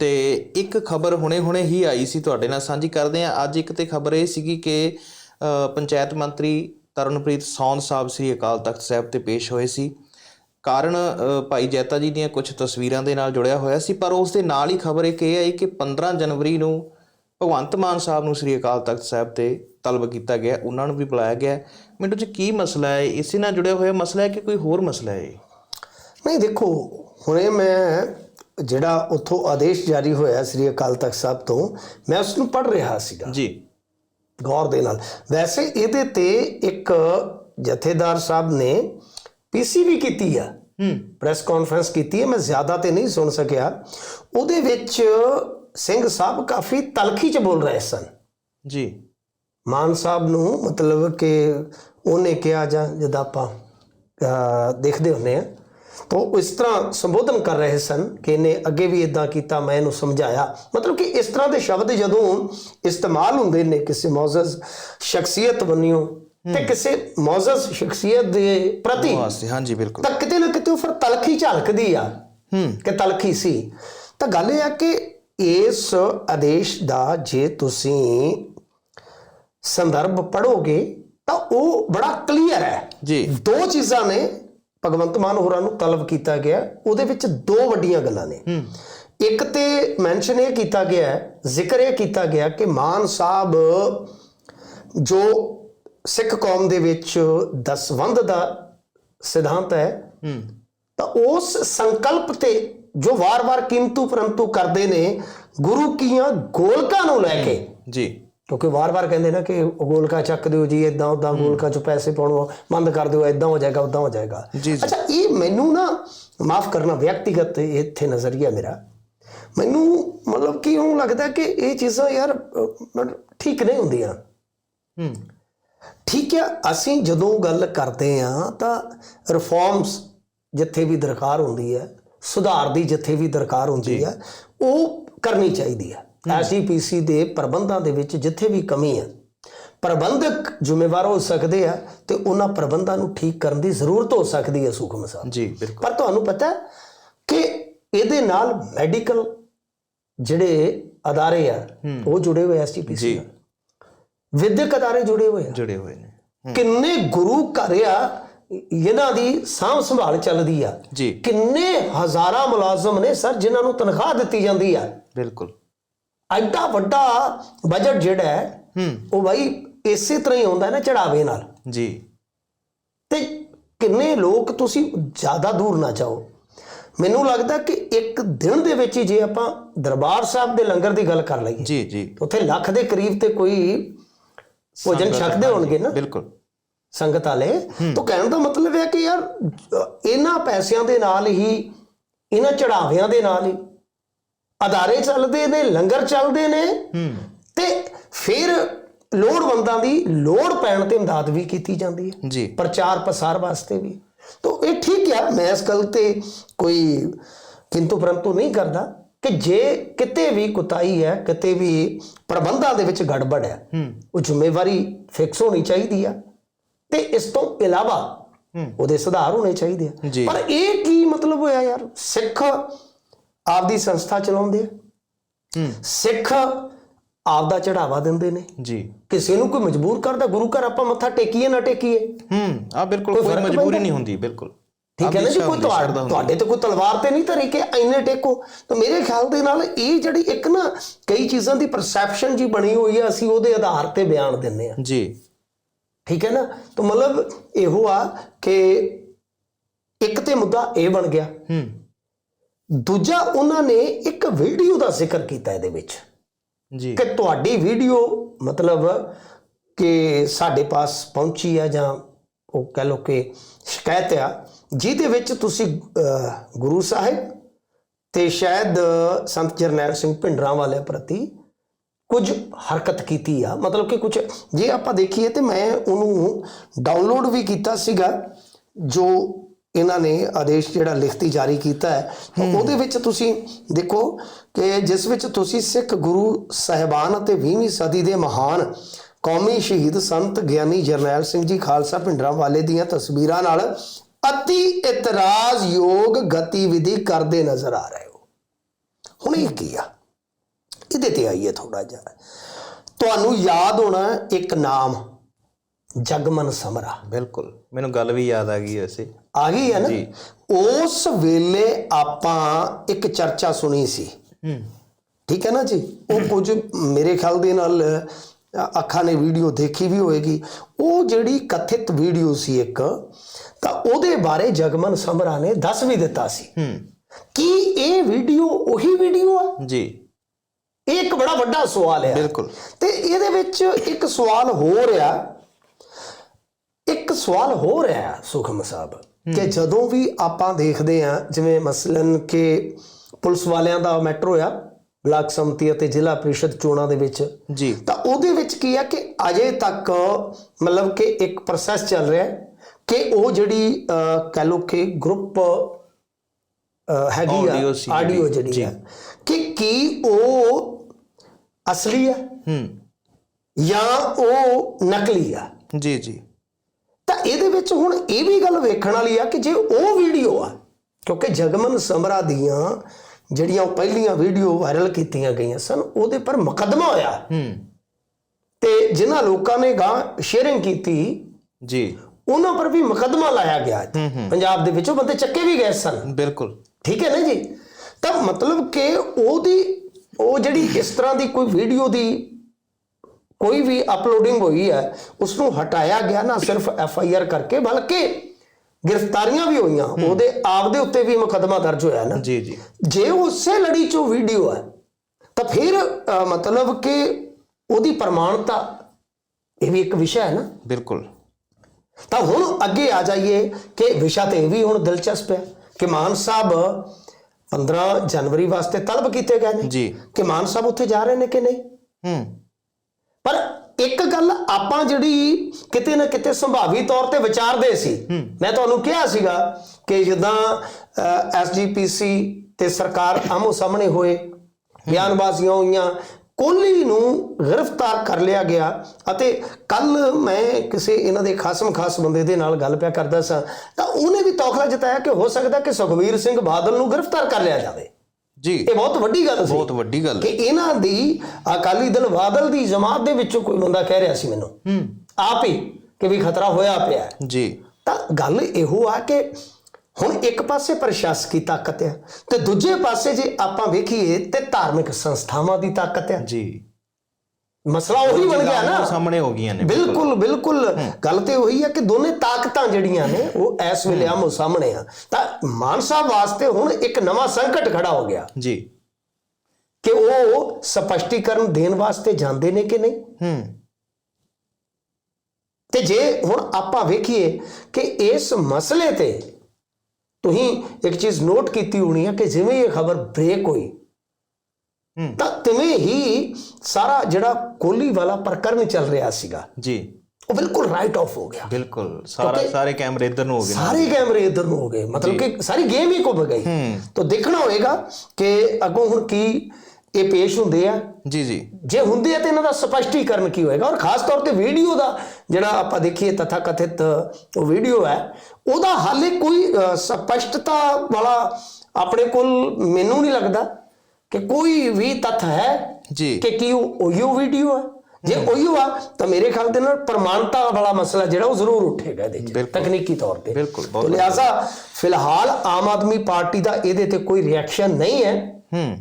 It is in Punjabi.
ਤੇ ਇੱਕ ਖਬਰ ਹੁਣੇ-ਹੁਣੇ ਹੀ ਆਈ ਸੀ ਤੁਹਾਡੇ ਨਾਲ ਸਾਂਝੀ ਕਰਦੇ ਆ ਅੱਜ ਇੱਕ ਤੇ ਖਬਰ ਇਹ ਸੀਗੀ ਕਿ ਪੰਚਾਇਤ ਮੰਤਰੀ ਤਰਨਪ੍ਰੀਤ ਸੌਂਦ ਸਾਹਿਬ ਸ੍ਰੀ ਅਕਾਲ ਤਖਤ ਸਾਹਿਬ ਤੇ ਪੇਸ਼ ਹੋਏ ਸੀ। ਕਾਰਨ ਭਾਈ ਜੈਤਾ ਜੀ ਦੀਆਂ ਕੁਝ ਤਸਵੀਰਾਂ ਦੇ ਨਾਲ ਜੁੜਿਆ ਹੋਇਆ ਸੀ, ਪਰ ਉਸ ਦੇ ਨਾਲ ਹੀ ਖਬਰ ਇੱਕ ਇਹ ਆਈ ਕਿ 15 ਜਨਵਰੀ ਨੂੰ ਭਗਵੰਤ ਮਾਨ ਸਾਹਿਬ ਨੂੰ ਸ੍ਰੀ ਅਕਾਲ ਤਖਤ ਸਾਹਿਬ ਤੇ ਤਲਬ ਕੀਤਾ ਗਿਆ, ਉਹਨਾਂ ਨੂੰ ਵੀ ਬੁਲਾਇਆ ਗਿਆ। ਮੈਨੂੰ ਜੀ, ਕੀ ਮਸਲਾ ਹੈ? ਇਸੇ ਨਾਲ ਜੁੜਿਆ ਹੋਇਆ ਮਸਲਾ ਹੈ ਕਿ ਕੋਈ ਹੋਰ ਮਸਲਾ ਹੈ? ਇਹ? ਨਹੀਂ, ਦੇਖੋ, ਹੁਣੇ ਮੈਂ ਜਿਹੜਾ ਉੱਥੋਂ ਆਦੇਸ਼ ਜਾਰੀ ਹੋਇਆ ਸ੍ਰੀ ਅਕਾਲ ਤਖਤ ਸਾਹਿਬ ਤੋਂ ਮੈਂ ਉਸ ਨੂੰ ਪੜ੍ਹ ਰਿਹਾ ਸੀਗਾ। ਜੀ। ਗੌਰ ਦੇ ਨਾਲ। ਵੈਸੇ ਇਹਦੇ ਤੇ ਇੱਕ ਜਥੇਦਾਰ ਸਾਹਿਬ ਨੇ ਪੀਸੀ ਵੀ ਕੀਤੀ ਆ। ਹੂੰ। ਪ੍ਰੈਸ ਕਾਨਫਰੰਸ ਕੀਤੀ ਹੈ ਮੈਂ ਜ਼ਿਆਦਾ ਤੇ ਨਹੀਂ ਸੁਣ ਸਕਿਆ। ਉਹਦੇ ਵਿੱਚ ਸਿੰਘ ਸਾਹਿਬ ਕਾਫੀ ਤਲਖੀ ਚ ਬੋਲ ਰਹੇ ਸਨ। ਜੀ। ਮਾਨ ਸਾਹਿਬ ਨੂੰ ਮਤਲਬ ਕਿ ਉਹਨੇ ਕਿਹਾ ਜਾਂ ਜਦ ਆਪਾਂ ਦੇਖਦੇ ਹੁੰਨੇ ਆ ਤਾਂ ਇਸ ਤਰ੍ਹਾਂ ਸੰਬੋਧਨ ਕਰ ਰਹੇ ਸਨ ਕਿ ਇਹਨੇ ਅੱਗੇ ਵੀ ਇਦਾਂ ਕੀਤਾ ਮੈਂ ਇਹਨੂੰ ਸਮਝਾਇਆ। ਮਤਲਬ ਕਿ ਇਸ ਤਰ੍ਹਾਂ ਦੇ ਸ਼ਬਦ ਜਦੋਂ ਇਸਤੇਮਾਲ ਹੁੰਦੇ ਨੇ ਕਿਸੇ ਮੌਜ਼ਜ਼ ਸ਼ਖਸੀਅਤ ਬੰਨਿਓ ਤੇ ਕਿਸੇ ਮੌਜ਼ਜ਼ ਸ਼ਖਸੀਅਤ ਦੇ ਪ੍ਰਤੀ ਹਾਂਜੀ ਬਿਲਕੁਲ। ਤਾਂ ਕਿਤੇ ਨਾ ਕਿਤੇ ਉਹ ਫਿਰ ਤਲਖੀ ਝਲਕਦੀ ਆ ਹੂੰ। ਕਿ ਤਲਖੀ ਸੀ। ਤਾਂ ਗੱਲ ਇਹ ਆ ਕਿ ਇਸ ਆਦੇਸ਼ ਦਾ ਜੇ ਤੁਸੀਂ ਸੰਦਰਭ ਪੜੋਗੇ ਤਾਂ ਉਹ ਬੜਾ ਕਲੀਅਰ ਹੈ। ਜੀ। ਦੋ ਚੀਜ਼ਾਂ ਨੇ ਭਗਵੰਤ ਮਾਨ ਹੋਰਾਂ ਨੂੰ ਤਲਬ ਕੀਤਾ ਗਿਆ। ਉਹਦੇ ਵਿੱਚ ਦੋ ਵੱਡੀਆਂ ਗੱਲਾਂ ਨੇ। ਇੱਕ ਤੇ ਮੈਂਸ਼ਨ ਇਹ ਕੀਤਾ ਗਿਆ ਜ਼ਿਕਰ ਇਹ ਕੀਤਾ ਗਿਆ ਕਿ ਮਾਨ ਸਾਹਿਬ ਜੋ ਸਿੱਖ ਕੌਮ ਦੇ ਵਿੱਚ ਦਸਵੰਧ ਦਾ ਸਿਧਾਂਤ ਹੂੰ ਤਾਂ ਉਸ ਸੰਕਲਪ ਤੇ ਜੋ ਵਾਰ-ਵਾਰ ਕਿੰਤੂ ਪਰੰਤੂ ਕਰਦੇ ਨੇ ਗੁਰੂ ਕੀਆਂ ਗੋਲਕਾਂ ਨੂੰ ਲੈ ਕੇ ਜੀ। ਕਿਉਂਕਿ ਵਾਰ-ਵਾਰ ਕਹਿੰਦੇ ਨਾ ਕਿ ਗੋਲਕਾ ਚੱਕ ਦਿਓ ਜੀ ਇਦਾਂ ਉਦਾਂ ਗੋਲਕਾ ਚ ਪੈਸੇ ਪਾਉਣੋਂ ਬੰਦ ਕਰ ਦਿਓ ਇਦਾਂ ਹੋ ਜਾਏਗਾ ਉਦਾਂ ਹੋ ਜਾਏਗਾ। ਅੱਛਾ ਇਹ ਮੈਨੂੰ ਨਾ ਮਾਫ ਕਰਨਾ ਵਿਅਕਤੀਗਤ ਇੱਥੇ ਨਜ਼ਰੀਆ ਮੇਰਾ। ਮੈਨੂੰ ਮਤਲਬ ਕਿ ਉਹ ਲੱਗਦਾ ਕਿ ਇਹ ਚੀਜ਼ਾਂ ਯਾਰ ਠੀਕ ਨਹੀਂ ਹੁੰਦੀਆਂ। ਹੂੰ। ਠੀਕ ਹੈ ਅਸੀਂ ਜਦੋਂ ਗੱਲ ਕਰਦੇ ਆ ਤਾਂ ਰਿਫਾਰਮਸ ਜਿੱਥੇ ਵੀ ਦਰਕਾਰ ਹੁੰਦੀ ਹੈ ਸੁਧਾਰ ਦੀ ਜਿੱਥੇ ਵੀ ਦਰਕਾਰ ਹੁੰਦੀ ਹੈ ਉਹ ਕਰਨੀ ਚਾਹੀਦੀ ਹੈ। ਐਸਜੀਪੀਸੀ ਦੇ ਪ੍ਰਬੰਧਾਂ ਦੇ ਵਿੱਚ ਜਿੱਥੇ ਵੀ ਕਮੀ ਹੈ ਪ੍ਰਬੰਧਕ ਜ਼ਿੰਮੇਵਾਰ ਹੋ ਸਕਦੇ ਆ ਤੇ ਉਹਨਾਂ ਪ੍ਰਬੰਧਾਂ ਨੂੰ ਠੀਕ ਕਰਨ ਦੀ ਜ਼ਰੂਰਤ ਹੋ ਸਕਦੀ ਹੈ ਸੁਖਮ ਸਾਹਿਬ ਜੀ ਬਿਲਕੁਲ। ਪਰ ਤੁਹਾਨੂੰ ਪਤਾ ਕਿ ਇਹਦੇ ਨਾਲ ਮੈਡੀਕਲ ਜਿਹੜੇ ਅਦਾਰੇ ਆ ਉਹ ਜੁੜੇ ਹੋਏ ਐਸਜੀਪੀਸੀ। ਨਾਲ। ਵਿਦਿਅਕ ਅਦਾਰੇ ਜੁੜੇ ਹੋਏ ਆ। ਜੁੜੇ ਹੋਏ ਨੇ। ਕਿੰਨੇ ਗੁਰੂ ਘਰ ਆ ਇਹਨਾਂ ਦੀ ਸਾਂਭ ਸੰਭਾਲ ਚੱਲਦੀ ਆ। ਜੀ। ਕਿੰਨੇ ਹਜ਼ਾਰਾਂ ਮੁਲਾਜ਼ਮ ਨੇ ਸਰ ਜਿਨ੍ਹਾਂ ਨੂੰ ਤਨਖਾਹ ਦਿੱਤੀ ਜਾਂਦੀ ਆ। ਬਿਲਕੁਲ। ਐਡਾ ਵੱਡਾ ਬਜਟ ਜਿਹੜਾ ਹੈ ਉਹ ਭਾਈ ਇਸੇ ਤਰ੍ਹਾਂ ਹੀ ਆਉਂਦਾ ਹੈ ਨਾ ਚੜਾਵੇ ਨਾਲ। ਜੀ। ਤੇ ਕਿੰਨੇ ਲੋਕ ਤੁਸੀਂ ਜ਼ਿਆਦਾ ਦੂਰ ਨਾ ਜਾਓ। ਮੈਨੂੰ ਲੱਗਦਾ ਕਿ ਇੱਕ ਦਿਨ ਦੇ ਵਿੱਚ ਹੀ ਜੇ ਆਪਾਂ ਦਰਬਾਰ ਸਾਹਿਬ ਦੇ ਲੰਗਰ ਦੀ ਗੱਲ ਕਰ ਲਈਏ ਜੀ ਜੀ। ਉੱਥੇ ਲੱਖ ਦੇ ਕਰੀਬ ਤੇ ਕੋਈ ਭੋਜਨ ਛਕਦੇ ਹੋਣਗੇ ਨਾ। ਬਿਲਕੁਲ। ਸੰਗਤ ਵਾਲੇ। ਤਾਂ ਕਹਿਣ ਦਾ ਮਤਲਬ ਹੈ ਕਿ ਯਾਰ ਇਹਨਾਂ ਪੈਸਿਆਂ ਦੇ ਨਾਲ ਹੀ ਇਹਨਾਂ ਚੜਾਵਿਆਂ ਦੇ ਨਾਲ ਹੀ ਅਦਾਰੇ ਚੱਲਦੇ ਨੇ ਲੰਗਰ ਚੱਲਦੇ ਨੇ। ਤੇ ਫਿਰ ਲੋੜਵੰਦਾਂ ਦੀ ਲੋੜ ਪੈਣ ਤੇ ਇਮਦਾਦ ਵੀ ਕੀਤੀ ਜਾਂਦੀ ਹੈ। ਜੀ। ਪ੍ਰਚਾਰ ਪ੍ਰਸਾਰ ਵਾਸਤੇ ਵੀ। ਤਾਂ ਇਹ ਠੀਕ ਹੈ ਮੈਂ ਇਸ ਗੱਲ ਤੇ ਕੋਈ ਕਿੰਤੂ ਪਰੰਤੂ ਨਹੀਂ ਕਰਦਾ ਕਿ ਜੇ ਕਿਤੇ ਵੀ ਕੁਤਾਈ ਹੈ ਕਿਤੇ ਵੀ ਪ੍ਰਬੰਧਾਂ ਦੇ ਵਿੱਚ ਗੜਬੜ ਹੈ ਉਹ ਜ਼ਿੰਮੇਵਾਰੀ ਫਿਕਸ ਹੋਣੀ ਚਾਹੀਦੀ ਆ। ਤੇ ਇਸ ਤੋਂ ਇਲਾਵਾ। ਉਹਦੇ ਸੁਧਾਰ ਹੋਣੇ ਚਾਹੀਦੇ ਆ। ਪਰ ਇਹ ਕੀ ਮਤਲਬ ਹੋਇਆ ਯਾਰ? ਸਿੱਖ ਆਪਦੀ ਸੰਸਥਾ ਚਲਾਉਂਦੇ ਆ। ਹੂੰ। ਸਿੱਖ ਆਪਦਾ ਚੜਾਵਾ ਦਿੰਦੇ ਨੇ। ਜੀ। ਕਿਸੇ ਨੂੰ ਕੋਈ ਮਜਬੂਰ ਕਰਦਾ ਗੁਰੂ ਘਰ ਆਪਾਂ ਮੱਥਾ ਟੇਕੀਏ ਨਾ ਟੇਕੀਏ। ਹੂੰ ਆ ਬਿਲਕੁਲ ਕੋਈ ਮਜਬੂਰੀ? ਨਹੀਂ ਹੁੰਦੀ ਬਿਲਕੁਲ। ਠੀਕ ਹੈ ਨਾ ਜੀ ਕੋਈ ਤੁਹਾਡੇ ਤੁਹਾਡੇ ਤੇ ਕੋਈ ਤਲਵਾਰ ਤੇ ਨਹੀਂ ਧਰੀ ਕਿ ਇੰਨੇ ਟੇਕੋ। ਤਾਂ ਮੇਰੇ ਖਿਆਲ ਦੇ ਨਾਲ ਇਹ ਜਿਹੜੀ ਇੱਕ ਨਾ ਕਈ ਚੀਜ਼ਾਂ ਦੀ ਪਰਸੈਪਸ਼ਨ ਜੀ ਬਣੀ ਹੋਈ ਆ ਅਸੀਂ ਉਹਦੇ ਆਧਾਰ ਤੇ ਬਿਆਨ ਦਿੰਨੇ ਆ। ਜੀ। ਠੀਕ ਹੈ ਨਾ? ਤਾਂ ਮਤਲਬ ਇਹੋ ਆ ਕਿ ਇੱਕ ਤੇ ਮੁੱਦਾ ਇਹ ਬਣ ਗਿਆ। ਹੂੰ। ਦੂਜਾ ਉਹਨਾਂ ਨੇ ਇੱਕ ਵੀਡੀਓ ਦਾ ਜ਼ਿਕਰ ਕੀਤਾ ਇਹਦੇ ਵਿੱਚ ਜੀ। ਕਿ ਤੁਹਾਡੀ ਵੀਡੀਓ ਮਤਲਬ ਕਿ ਸਾਡੇ ਪਾਸ ਪਹੁੰਚੀ ਆ ਜਾਂ ਉਹ ਕਹ ਲੋ ਕਿ ਸ਼ਿਕਾਇਤ ਆ ਜਿਹਦੇ ਵਿੱਚ ਤੁਸੀਂ ਗੁਰੂ ਸਾਹਿਬ ਤੇ ਸ਼ਾਇਦ ਸੰਤ ਜਰਨੈਲ ਸਿੰਘ ਭਿੰਡਰਾਂ ਵਾਲੇ ਪ੍ਰਤੀ ਕੁਝ ਹਰਕਤ ਕੀਤੀ ਆ। ਮਤਲਬ ਕਿ ਕੁਝ ਜੇ ਆਪਾਂ ਦੇਖੀਏ ਤੇ ਮੈਂ ਉਹਨੂੰ ਡਾਊਨਲੋਡ ਵੀ ਕੀਤਾ ਸੀਗਾ ਜੋ ਇਹਨਾਂ ਨੇ ਆਦੇਸ਼ ਜਿਹੜਾ ਲਿਖਤੀ ਜਾਰੀ ਕੀਤਾ ਹੈ ਉਹਦੇ ਵਿੱਚ ਤੁਸੀਂ ਦੇਖੋ ਕਿ ਜਿਸ ਵਿੱਚ ਤੁਸੀਂ ਸਿੱਖ ਗੁਰੂ ਸਾਹਿਬਾਨ ਅਤੇ 20ਵੀਂ ਸਦੀ ਦੇ ਮਹਾਨ ਕੌਮੀ ਸ਼ਹੀਦ ਸੰਤ ਗਿਆਨੀ ਜਰਨੈਲ ਸਿੰਘ ਜੀ ਖਾਲਸਾ ਭਿੰਡਰਾਂ ਵਾਲੇ ਦੀਆਂ ਤਸਵੀਰਾਂ ਨਾਲ ਅਤੀ ਇਤਰਾਜ਼ਯੋਗ ਗਤੀਵਿਧੀ ਕਰਦੇ ਨਜ਼ਰ ਆ ਰਹੇ ਹੋ। ਹੁਣ ਇਹ ਕੀ ਆ? ਇਹਦੇ ਤੇ ਆਈਏ ਥੋੜਾ ਜਿਹਾ। ਤੁਹਾਨੂੰ ਯਾਦ ਹੋਣਾ ਇੱਕ ਨਾਮ। ਜਗਮਨ ਸਮਰਾ। ਬਿਲਕੁਲ। ਮੈਨੂੰ ਗੱਲ ਵੀ ਯਾਦ ਆ ਗਈ ਵੈਸੇ। ਆ ਗਈ ਹੈ ਨਾ? ਜੀ। ਉਸ ਵੇਲੇ ਆਪਾਂ ਇੱਕ ਚਰਚਾ ਸੁਣੀ ਸੀ। ਹੂੰ। ਠੀਕ ਹੈ ਨਾ ਜੀ? ਉਹ ਕੁਝ ਮੇਰੇ ਖਿਆਲ ਦੇ ਨਾਲ ਅੱਖਾਂ ਨੇ ਵੀਡੀਓ ਦੇਖੀ ਵੀ ਹੋਏਗੀ। ਉਹ ਜਿਹੜੀ ਕਥਿਤ ਵੀਡੀਓ ਸੀ ਇੱਕ ਤਾਂ ਉਹਦੇ ਬਾਰੇ ਜਗਮਨ ਸਮਰਾ ਨੇ ਦੱਸ ਵੀ ਦਿੱਤਾ ਸੀ। ਹੂੰ। ਕੀ ਇਹ ਵੀਡੀਓ ਉਹੀ ਵੀਡੀਓ ਆ? ਜੀ। ਇਹ ਇੱਕ ਬੜਾ ਵੱਡਾ ਸਵਾਲ ਹੈ। ਬਿਲਕੁਲ। ਤੇ ਇਹਦੇ ਵਿੱਚ ਇੱਕ ਸਵਾਲ ਹੋ ਰਿਹਾ ਇੱਕ ਸਵਾਲ ਹੋ ਰਿਹਾ ਸੁਖਮ ਸਾਹਿਬ ਕਿ ਜਦੋਂ ਵੀ ਆਪਾਂ ਦੇਖਦੇ ਆ ਜਿਵੇਂ ਮਸਲਨ ਕਿ ਪੁਲਿਸ ਵਾਲਿਆਂ ਦਾ ਮੈਟਰੋ ਆ ਬਲਾਕ ਸੰਮਤੀ ਅਤੇ ਜ਼ਿਲ੍ਹਾ ਪ੍ਰੀਸ਼ਦ ਚੋਣਾਂ ਦੇ ਵਿੱਚ ਜੀ। ਤਾਂ ਉਹਦੇ ਵਿੱਚ ਕੀ ਹੈ ਕਿ ਅਜੇ ਤੱਕ ਮਤਲਬ ਕਿ ਇੱਕ ਪ੍ਰੋਸੈਸ ਚੱਲ ਰਿਹਾ ਹੈ ਕਿ ਉਹ ਜਿਹੜੀ ਕਹਿ ਲਓ ਕਿ ਗਰੁੱਪ ਹੈਗੀ ਆ ਆਡੀਓ ਜਿਹੜੀ, ਹੈ ਕਿ ਕੀ ਉਹ ਅਸਲੀ ਹੈ ਹੂੰ। ਜਾਂ ਉਹ ਨਕਲੀ ਆ? ਜੀ ਜੀ। ਇਹਦੇ ਵਿੱਚ ਹੁਣ ਇਹ ਵੀ ਗੱਲ ਵੇਖਣ ਵਾਲੀ ਆ ਕਿ ਜੇ ਉਹ ਵੀਡੀਓ ਆ ਕਿਉਂਕਿ ਜਗਮਨ ਸਮਰਾ ਦੀਆਂ ਜਿਹੜੀਆਂ ਉਹ ਪਹਿਲੀਆਂ ਵੀਡੀਓ ਵਾਇਰਲ ਕੀਤੀਆਂ ਗਈਆਂ ਸਨ ਉਹਦੇ ਪਰ ਮੁਕੱਦਮਾ ਹੋਇਆ। ਹੂੰ। ਤੇ ਜਿਨ੍ਹਾਂ ਲੋਕਾਂ ਨੇ ਗਾਂ ਸ਼ੇਅਰਿੰਗ ਕੀਤੀ ਜੀ। ਉਹਨਾਂ ਪਰ ਵੀ ਮੁਕੱਦਮਾ ਲਾਇਆ ਗਿਆ ਪੰਜਾਬ ਦੇ ਵਿੱਚੋਂ ਬੰਦੇ ਚੱਕੇ ਵੀ ਗਏ ਸਨ। ਬਿਲਕੁਲ। ਠੀਕ ਹੈ ਨਾ ਜੀ? ਤਾਂ ਮਤਲਬ ਕਿ ਉਹਦੀ ਉਹ ਜਿਹੜੀ ਇਸ ਤਰ੍ਹਾਂ ਦੀ ਕੋਈ ਵੀਡੀਓ ਦੀ ਕੋਈ ਵੀ ਅਪਲੋਡਿੰਗ ਹੋਈ ਹੈ ਉਸ ਨੂੰ ਹਟਾਇਆ ਗਿਆ ਨਾ ਸਿਰਫ ਐਫ ਆਈ ਆਰ ਕਰਕੇ ਬਲਕਿ ਗ੍ਰਿਫਤਾਰੀਆਂ ਵੀ ਹੋਈਆਂ ਉਹਦੇ ਆਪ ਦੇ ਉੱਤੇ ਵੀ ਮੁਕੱਦਮਾ ਦਰਜ ਹੋਇਆ ਨਾ। ਜੀ ਜੀ। ਜੇ ਉਸੇ ਲੜੀ ਚੋਂ ਵੀਡੀਓ ਹੈ ਤਾਂ ਫਿਰ ਮਤਲਬ ਕਿ ਉਹਦੀ ਪ੍ਰਮਾਣਤਾ ਇਹ ਵੀ ਇੱਕ ਵਿਸ਼ਾ ਹੈ ਨਾ। ਬਿਲਕੁਲ। ਤਾਂ ਹੁਣ ਅੱਗੇ ਆ ਜਾਈਏ ਕਿ ਵਿਸ਼ਾ ਤੇ ਵੀ ਹੁਣ ਦਿਲਚਸਪ ਹੈ ਕਿ ਮਾਨ ਸਾਹਿਬ 15 ਜਨਵਰੀ ਵਾਸਤੇ ਤਲਬ ਕੀਤੇ ਗਏ ਨੇ। ਜੀ। ਕਿ ਮਾਨ ਸਾਹਿਬ ਉੱਥੇ ਜਾ ਰਹੇ ਨੇ ਕਿ ਨਹੀਂ? ਹੂੰ। ਪਰ ਇੱਕ ਗੱਲ ਆਪਾਂ ਜਿਹੜੀ ਕਿਤੇ ਨਾ ਕਿਤੇ ਸੰਭਾਵੀ ਤੌਰ ਤੇ ਵਿਚਾਰਦੇ ਸੀ ਮੈਂ ਤੁਹਾਨੂੰ ਕਿਹਾ ਸੀਗਾ ਕਿ ਜਿੱਦਾਂ ਐਸਜੀਪੀਸੀ ਤੇ ਸਰਕਾਰ ਆਮੋ ਸਾਹਮਣੇ ਹੋਏ ਬਿਆਨਬਾਜ਼ੀਆਂ ਹੋਈਆਂ ਕੋਹਲੀ ਨੂੰ ਗ੍ਰਿਫਤਾਰ ਕਰ ਲਿਆ ਗਿਆ ਅਤੇ ਕੱਲ ਮੈਂ ਕਿਸੇ ਇਹਨਾਂ ਦੇ ਖਾਸਮ ਖਾਸ ਬੰਦੇ ਦੇ ਨਾਲ ਗੱਲ ਪਿਆ ਕਰਦਾ ਸਾਂ ਤਾਂ ਉਹਨੇ ਵੀ ਤੌਖਲਾ ਜਤਾਇਆ ਕਿ ਹੋ ਸਕਦਾ ਕਿ ਸੁਖਵੀਰ ਸਿੰਘ ਬਾਦਲ ਨੂੰ ਗ੍ਰਿਫਤਾਰ ਕਰ ਲਿਆ ਜਾਵੇ। ਜੀ। ਇਹ ਬਹੁਤ ਵੱਡੀ ਗੱਲ ਸੀ। ਬਹੁਤ ਵੱਡੀ ਗੱਲ। ਕਿ ਇਹਨਾਂ ਦੀ ਅਕਾਲੀ ਦਲ ਬਾਦਲ ਦੀ ਜਮਾਤ ਦੇ ਵਿੱਚੋਂ ਕੋਈ ਬੰਦਾ ਕਹਿ ਰਿਹਾ ਸੀ ਮੈਨੂੰ। ਹੂੰ। ਆਪ ਹੀ ਕਿ ਵੀ ਖਤਰਾ ਹੋਇਆ ਪਿਆ। ਜੀ। ਤਾਂ ਗੱਲ ਇਹੋ ਆ ਕਿ ਹੁਣ ਇੱਕ ਪਾਸੇ ਪ੍ਰਸ਼ਾਸਕੀ ਤਾਕਤ ਹੈ ਤੇ ਦੂਜੇ ਪਾਸੇ ਜੇ ਆਪਾਂ ਵੇਖੀਏ ਤੇ ਧਾਰਮਿਕ ਸੰਸਥਾਵਾਂ ਦੀ ਤਾਕਤ ਹੈ ਜੀ। ਮਸਲਾ ਉਹੀ ਬਣ ਗਿਆ ਨਾ। ਸਾਹਮਣੇ ਹੋ ਗਈਆਂ ਨੇ ਬਿਲਕੁਲ। ਬਿਲਕੁਲ ਗੱਲ ਤੇ ਉਹੀ ਹੈ ਕਿ ਦੋਨੇ ਤਾਕਤਾਂ ਜਿਹੜੀਆਂ ਨੇ ਉਹ ਇਸ ਵੇਲੇ ਆਮੋ ਸਾਹਮਣੇ ਆ। ਤਾਂ ਮਾਨ ਸਾਹਿਬ ਵਾਸਤੇ ਹੁਣ ਇੱਕ ਨਵਾਂ ਸੰਕਟ ਖੜਾ ਹੋ ਗਿਆ। ਜੀ। ਕਿ ਉਹ ਸਪਸ਼ਟੀਕਰਨ ਦੇਣ ਵਾਸਤੇ ਜਾਂਦੇ ਨੇ ਕਿ ਨਹੀਂ? ਹੂੰ। ਤੇ ਜੇ ਹੁਣ ਆਪਾਂ ਵੇਖੀਏ ਕਿ ਇਸ ਮਸਲੇ ਤੇ ਤੁਸੀਂ ਇੱਕ ਚੀਜ਼ ਨੋਟ ਕੀਤੀ ਹੋਣੀ ਹੈ ਕਿ ਜਿਵੇਂ ਇਹ ਖਬਰ ਬ੍ਰੇਕ ਹੋਈ। ਤਾਂ ਤਿਵੇਂ ਹੀ ਸਾਰਾ ਜਿਹੜਾ ਕੋਹਲੀ ਵਾਲਾ ਪ੍ਰਕਰਨ ਚੱਲ ਰਿਹਾ ਸੀਗਾ ਜੀ। ਉਹ ਬਿਲਕੁਲ ਰਾਈਟ ਆਫ ਹੋ ਗਿਆ। ਬਿਲਕੁਲ। ਸਾਰਾ ਸਾਰੇ ਕੈਮਰੇ ਇੱਧਰ ਨੂੰ ਹੋ ਗਏ। ਸਾਰੇ ਕੈਮਰੇ ਇਧਰ ਨੂੰ ਹੋ ਗਏ। ਮਤਲਬ ਕਿ ਸਾਰੀ ਗੇਮ ਹੀ ਘੁੰਮ ਗਈ। ਤਾਂ ਦੇਖਣਾ ਹੋਏਗਾ ਕਿ ਅੱਗੋਂ ਹੁਣ ਕੀ ਇਹ ਪੇਸ਼ ਹੁੰਦੇ ਆ। ਜੀ ਜੀ। ਜੇ ਹੁੰਦੇ ਆ ਤੇ ਇਹਨਾਂ ਦਾ ਸਪਸ਼ਟੀਕਰਨ ਕੀ ਹੋਏਗਾ? ਔਰ ਖਾਸ ਤੌਰ ਤੇ ਵੀਡੀਓ ਦਾ ਜਿਹੜਾ ਆਪਾਂ ਦੇਖੀਏ ਤਥਾ ਕਥਿਤ ਉਹ ਵੀਡੀਓ ਹੈ ਉਹਦਾ ਹਾਲੇ ਕੋਈ ਸਪਸ਼ਟਤਾ ਵਾਲਾ ਆਪਣੇ ਕੋਲ ਮੈਨੂੰ ਨਹੀਂ ਲੱਗਦਾ। ਕਿ ਕੋਈ ਵੀ ਤੱਥ ਹੈ ਜੀ। ਕਿ ਕੀ ਉਹ ਉਹੀਓ ਵੀਡੀਓ ਹੈ ਜੇ ਉਹੀਓ ਆ ਤਾਂ ਮੇਰੇ ਖਿਆਲ ਦੇ ਨਾਲ ਪ੍ਰਮਾਣਤਾ ਵਾਲਾ ਮਸਲਾ ਜਿਹੜਾ ਉਹ ਜ਼ਰੂਰ ਉੱਠੇਗਾ ਇਹਦੇ 'ਚ ਬਿਲਕੁਲ। ਤਕਨੀਕੀ ਤੌਰ ਤੇ। ਬਿਲਕੁਲ, ਬਹੁਤ ਤਾਂ ਲਿਹਾਜ਼ਾ ਫਿਲਹਾਲ ਆਮ ਆਦਮੀ ਪਾਰਟੀ ਦਾ ਇਹਦੇ ਤੇ ਕੋਈ ਰਿਐਕਸ਼ਨ ਨਹੀਂ ਹੈ। ਹੂੰ।